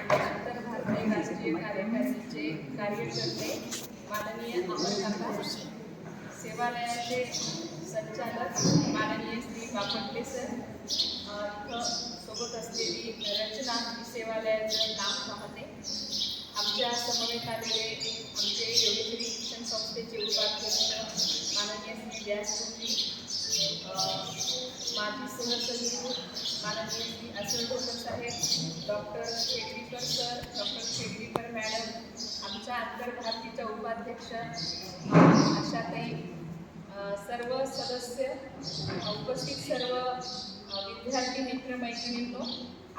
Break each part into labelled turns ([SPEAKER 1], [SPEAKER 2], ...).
[SPEAKER 1] आणि आंतरभारतीय राष्ट्रीय कार्यकारिणीचे कार्यकर्ते माननीय अमरकाका सेवालयाचे संचालक माननीय श्री बापटले सर इथं सोबत असलेली रचना ही सेवालयाचं काम पाहते आमच्या समवेत आलेले आमचे योगेश्वरी शिक्षण संस्थेचे उपाध्यक्ष माननीय श्री व्यासजी माजी सहसचिव माननीय श्री असरडोकर साहेब doctor Shegdikar sir doctor Shegdikar madam आमच्या आंतरभारतीच्या उपाध्यक्ष अ, आशाताई सर्व सदस्य उपस्थित सर्व विद्यार्थी मित्र मैत्रिणींनो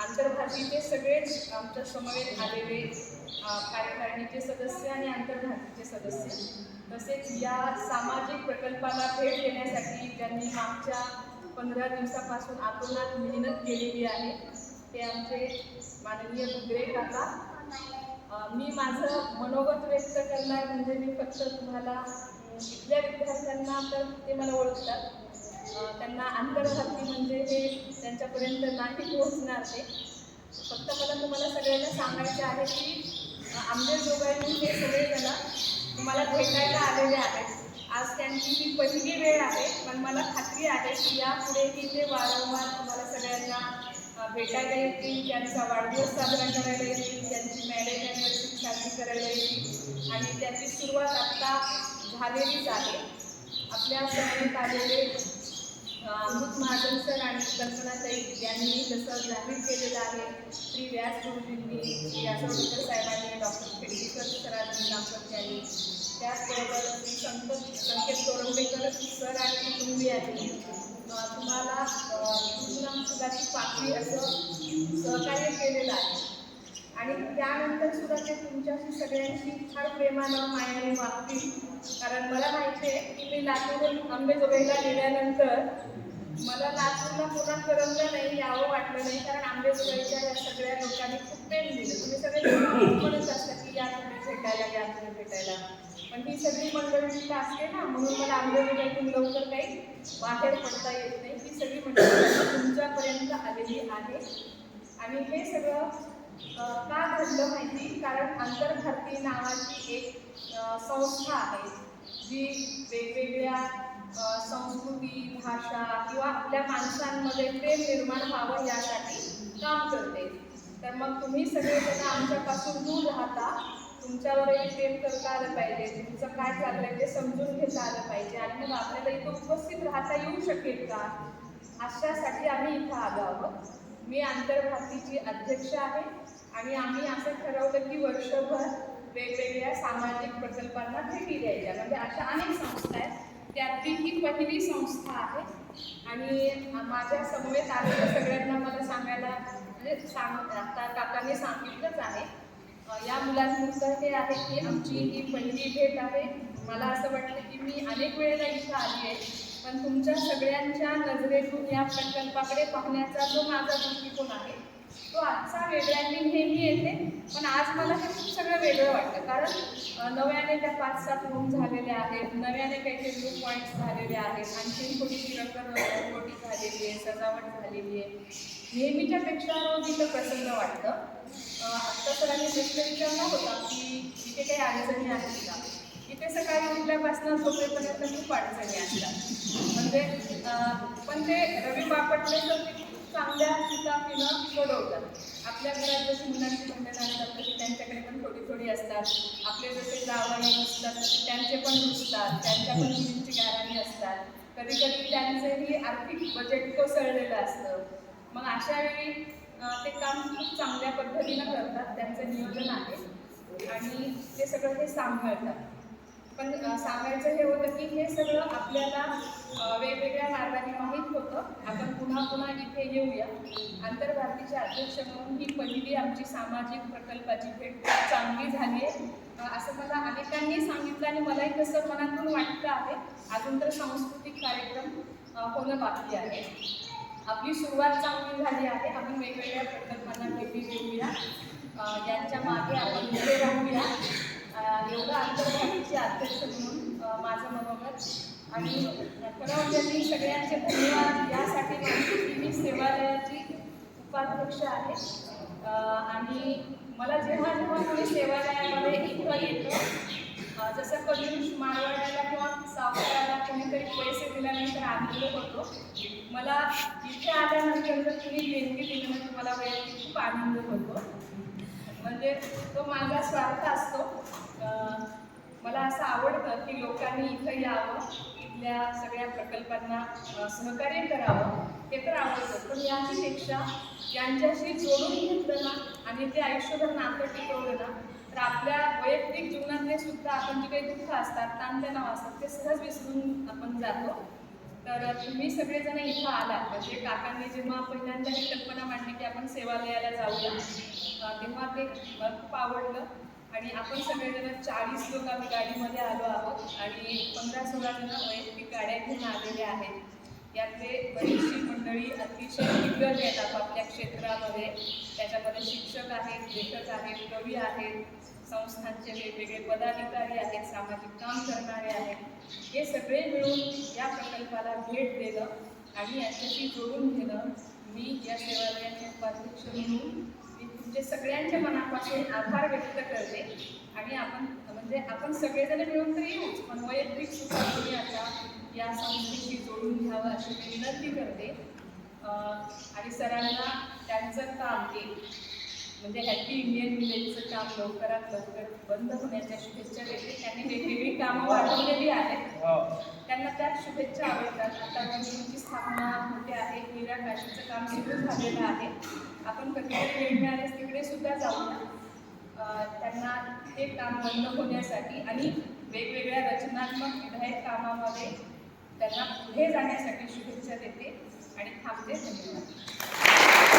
[SPEAKER 1] आंतरभारतीचे सगळेच आमच्या समवेत आलेले अ, कार्यकारिणीचे सदस्य आणि आंतरभारतीचे सदस्य तसेच या सामाजिक प्रकल्पाला भेट देण्यासाठी त्यांनी मागच्या पंधरा दिवसापासून आतोनात मेहनत केलेली आहे. ते आमचे माननीय बुगरे काका. मी माझं मनोगत व्यक्त करणार म्हणजे मी फक्त तुम्हाला इथल्या विद्यार्थ्यांना तर ते मला ओळखतात. त्यांना आंतरभारती म्हणजे हे त्यांच्यापर्यंत नाही पोहोचणार ते. फक्त मला तुम्हाला सगळ्यांना सांगायचं आहे की आमच्या दोघांनी हे सगळे जण तुम्हाला भेटायला आलेले आहेत. आज त्यांची ही पहिली वेळ आहे पण मला खात्री आहे की यापुढेही ते वारंवार तुम्हाला सगळ्यांना भेटायला येतील त्यांचा वाढदिवस साजरा करायला येतील त्यांची मॅरेज अनिव्हर्सरी साजरी करायला येतील आणि त्याची सुरुवात आत्ता झालेलीच आहे. आपल्यासमोर आलेले अमृत महाजन सर आणि कल्पनाताई यांनी जसं जाहीर केलेलं आहे श्री व्यास गुरुजींनी श्री यासवडकर साहेबांनी डॉक्टर पेडणेकर सरांनी नामपत्यांनी त्याचबरोबर संत संकेत तोरंबेकर सर आणि कुटुंबी आहे तुम्हाला सुजनाम सुधाची पाकळी असं सहकार्य केलेलं आहे. आणि त्यानंतर सुद्धा ते तुमच्याशी सगळ्यांशी फार प्रेमानं मायाने वागतील कारण मला माहिती आहे की मी लातूरून आंबेजोगाईला गेल्यानंतर मला लातूरला पुन्हा करमलं नाही यावं वाटलं नाही. कारण आंबेजोगाईच्या या सगळ्या लोकांनी खूप प्रेम दिलं. तुम्ही सगळे म्हणत असतात की या तुम्ही भेटायला या तुम्ही भेटायला. पण ही सगळी मंडळी असते ना म्हणून मला आंबेजोगाईतून लवकर काही बाहेर पडता येत नाही. ही सगळी मंडळी तुमच्यापर्यंत आलेली आहे. आणि हे सगळं का घडलं माहिती? कारण आंतरभारती नावाची एक संस्था आहे जी वेगवेगळ्या संस्कृती भाषा किंवा आपल्या माणसांमध्ये प्रेम निर्माण व्हावं यासाठी काम करते. तर मग तुम्ही सगळेजण आमच्यापासून दूर राहता. तुमच्यावरही प्रेम करता आलं पाहिजे तुमचं काय चाललंय ते समजून घेता आलं पाहिजे. आणि मग आपल्याला इथं उपस्थित राहता येऊ शकेल का? अशासाठी आम्ही इथं आलो आहोत. मी आंतरभारतीची अध्यक्ष आहे आणि आम्ही असं ठरवलं की वर्षभर वेगवेगळ्या सामाजिक प्रकल्पांना भेटी द्यायच्या. म्हणजे अशा अनेक संस्था आहेत. त्यातली ही पहिली संस्था आहे. आणि माझ्या समवेत आलेल्या सगळ्यांना मला सांगायला म्हणजे सांग आता काकाने सांगितलंच आहे. या मुलांनुसार हे आहे की आमची ही पहिली भेट आहे. मला असं वाटतं की मी अनेक वेळेला इथं आली आहे. पण तुमच्या सगळ्यांच्या नजरेतून या प्रकल्पाकडे पाहण्याचा जो माझा दृष्टिकोन आहे तो आजचा वेगळ्याने नेहमी येते. पण आज मला हे खूप सगळं वेगळं वाटतं. कारण नव्याने त्या पाच सात रूम झालेल्या आहेत. नव्याने काही व्यू पॉईंट्स झालेले आहेत. आणखी थोडीशी मोठी झालेली आहे सजावट झालेली आहे. नेहमीच्या पेक्षा रोज इथं प्रसन्न वाटतं. अ, आत्ता सरांनी प्रश्न विचारला होता की इथे काही अडचणी आहेत का? इथे सकाळी उठल्यापासून झोपेपर्यंत खूप अडचणी असतात. म्हणजे पण ते रवी बापटले तर ते खूप चांगल्या चितापीनं सोडवतात. आपल्या घरात जशी मुलांची भांडणं असतात तशी त्यांच्याकडे पण थोडी थोडी असतात. आपले जसे जावई असतात तसे त्यांचे पण नुसतात त्यांच्या पण मुलींची गाराणी असतात. कधी कधी त्यांचंही आर्थिक बजेट कोसळलेलं असतं. मग अशा वेळी ते काम खूप चांगल्या पद्धतीनं करतात. त्यांचं नियोजन आहे. आणि ते सगळं ते सांभाळतात. पण सांगायचं हे होतं की हे सगळं आपल्याला वेगवेगळ्या मार्गाने माहीत होतं. आपण पुन्हा पुन्हा इथे येऊया. आंतरभारतीचे अध्यक्ष म्हणून ही पहिली आमची सामाजिक प्रकल्पाची भेट चांगली झाली आहे. असं मला अनेकांनी सांगितलं आणि मलाही तसं मनातून वाटतं आहे. अजून तर सांस्कृतिक कार्यक्रम होणं बाकी आहे. आपली सुरुवात चांगली झाली आहे. आपण वेगवेगळ्या प्रकल्पांना भेटी देऊया. यांच्या मागे आपण उभे राहूया अ, एवढं आंतरभारतीचे अध्यक्ष म्हणून अ, माझं मनोगत आणि खरं मी सगळ्यांचे धन्यवाद. यासाठी की मी सेवालयाची उपाध्यक्ष आहे. आणि मला जेव्हा जेव्हा कोणी सेवालयामध्ये इथं येतो जसं कधी मारवाड्याला किंवा सावकाराला कोणीतरी पैसे दिल्यानंतर आनंद होतो. मला इथे आल्यानंतर जर तुम्ही देणगी दिल्यानंतर म्हणजे मला वैयक्तिक खूप आनंद होतो. म्हणजे तो माझा स्वार्थ असतो. मला असं आवडतं की लोकांनी इथं यावं. इथल्या सगळ्या प्रकल्पांना सहकार्य करावं हे तर आवडतं. पण याच्यापेक्षा यांच्याशी जोडून घेतलं ना आणि ते आयुष्यभर नातं टिकवलं ना तर आपल्या वैयक्तिक जीवनातले सुद्धा आपण जे काही दुःख असतात ताणतणाव असतात ते सहज विसरून आपण जातो. तर तुम्ही सगळेजण इथं आलात. म्हणजे काकांनी जेव्हा पहिल्यांदा ही कल्पना मांडली की आपण सेवालयाला जाऊया तेव्हा ते मला खूप आवडलं. आणि आपण सगळेजण चाळीस लोक आम्ही गाडीमध्ये आलो आहोत आणि पंधरा सोळा जण वैयक्तिक गाड्या घेऊन आलेले आहेत. यातले बरीचशी मंडळी अतिशय दिग्गज आहेत आपापल्या क्षेत्रामध्ये. त्याच्यामध्ये शिक्षक आहेत लेखक आहेत कवी आहेत संस्थांचे वेगवेगळे पदाधिकारी आहेत सामाजिक काम करणारे आहेत. हे सगळे मिळून या प्रकल्पाला भेट देणं आणि याच्याशी जोडून घेणं मी या सेवालयाचे उपाध्यक्ष म्हणून मी तुमचे सगळ्यांच्या मनापासून आभार व्यक्त करते. आणि आपण म्हणजे आपण सगळेजण मिळून तर येऊच पण वैयक्तिक सुद्धा तुम्ही आता या संस्थेशी जोडून घ्यावं अशी मी विनंती करते. आणि सरांना त्यांचं काम ते म्हणजे हॅपी इंडियन विलेजचं काम लवकरात लवकर बंद होण्याच्या शुभेच्छा देते. त्यांनी वेगवेगळी कामं वाढवलेली आहेत. त्यांना त्याच शुभेच्छा आवडतात आता मंदिराची स्थापना होते आहे. मीरा काशीचं काम सुरू झालेलं आहे. आपण कधीतरी वेळ मिळाल्यास सुद्धा जाऊन त्यांना ते काम बंद होण्यासाठी आणि वेगवेगळ्या रचनात्मक विधायक कामामध्ये त्यांना पुढे जाण्यासाठी शुभेच्छा देते आणि थांबते. धन्यवाद.